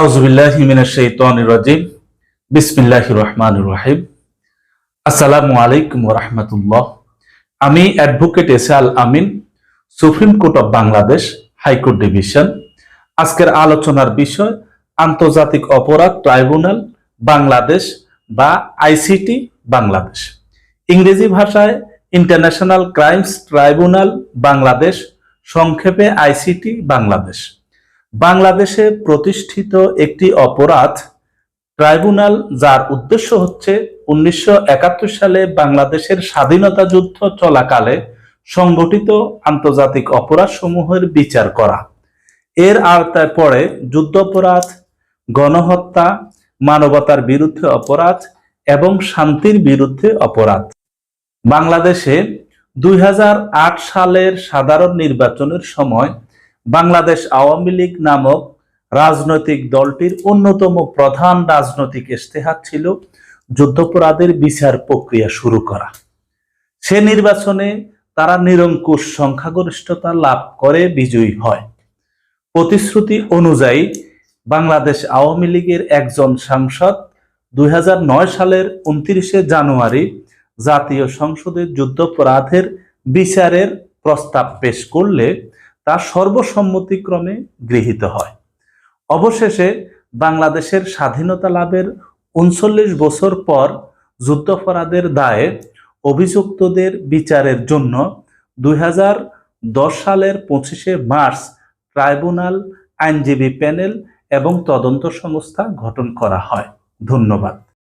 আউজবিল্লাহ মিনাশাইতানির রাজিম। বিসমিল্লাহির রহমানির রহিম। আসসালামু আলাইকুম রাহমাতুল্লাহ। আমি অ্যাডভোকেট এসে Al Amin, supreme court of Bangladesh, high court division. আজকের আলোচনার বিষয়, আন্তর্জাতিক অপরাধ ট্রাইব্যুনাল, বাংলাদেশ বা আইসিটি বাংলাদেশ। ইংরেজি ভাষায়, ইন্টারন্যাশনাল ক্রাইমস ট্রাইব্যুনাল বাংলাদেশ, সংক্ষেপে আইসিটি বাংলাদেশ। বাংলাদেশে প্রতিষ্ঠিত একটি অপরাধ ট্রাইব্যুনাল, যার উদ্দেশ্য হচ্ছে উনিশশো একাত্তর সালে বাংলাদেশের স্বাধীনতা যুদ্ধ চলাকালে সংগঠিত আন্তর্জাতিক অপরাধ সমূহের বিচার করা। এর আওতায় পড়ে যুদ্ধাপরাধ, গণহত্যা, মানবতার বিরুদ্ধে অপরাধ এবং শান্তির বিরুদ্ধে অপরাধ। বাংলাদেশে দুই হাজার আট সালের সাধারণ নির্বাচনের সময় বাংলাদেশ আওয়ামী লীগ নামক রাজনৈতিক দলটির অন্যতম প্রধান রাজনৈতিক ইস্তেহার ছিল যুদ্ধাপরাধের বিচার প্রক্রিয়া শুরু করা। সে নির্বাচনে তারা নিরঙ্কুশ সংখ্যাগরিষ্ঠতা লাভ করে বিজয়ী হয়। প্রতিশ্রুতি অনুযায়ী বাংলাদেশ আওয়ামী লীগের একজন সাংসদ দুই হাজার নয় সালের উনত্রিশে জানুয়ারি জাতীয় সংসদের যুদ্ধাপরাধের বিচারের প্রস্তাব পেশ করলে তা সর্বসম্মতিক্রমে গৃহীত হয়। অবশেষে বাংলাদেশের স্বাধীনতা লাভের উনচল্লিশ বছর পর যুদ্ধাপরাধের দায়ে অভিযুক্তদের বিচারের জন্য দুই হাজার দশ সালের পঁচিশে মার্চ ট্রাইব্যুনাল, আইনজীবী প্যানেল এবং তদন্ত সংস্থা গঠন করা হয়। ধন্যবাদ।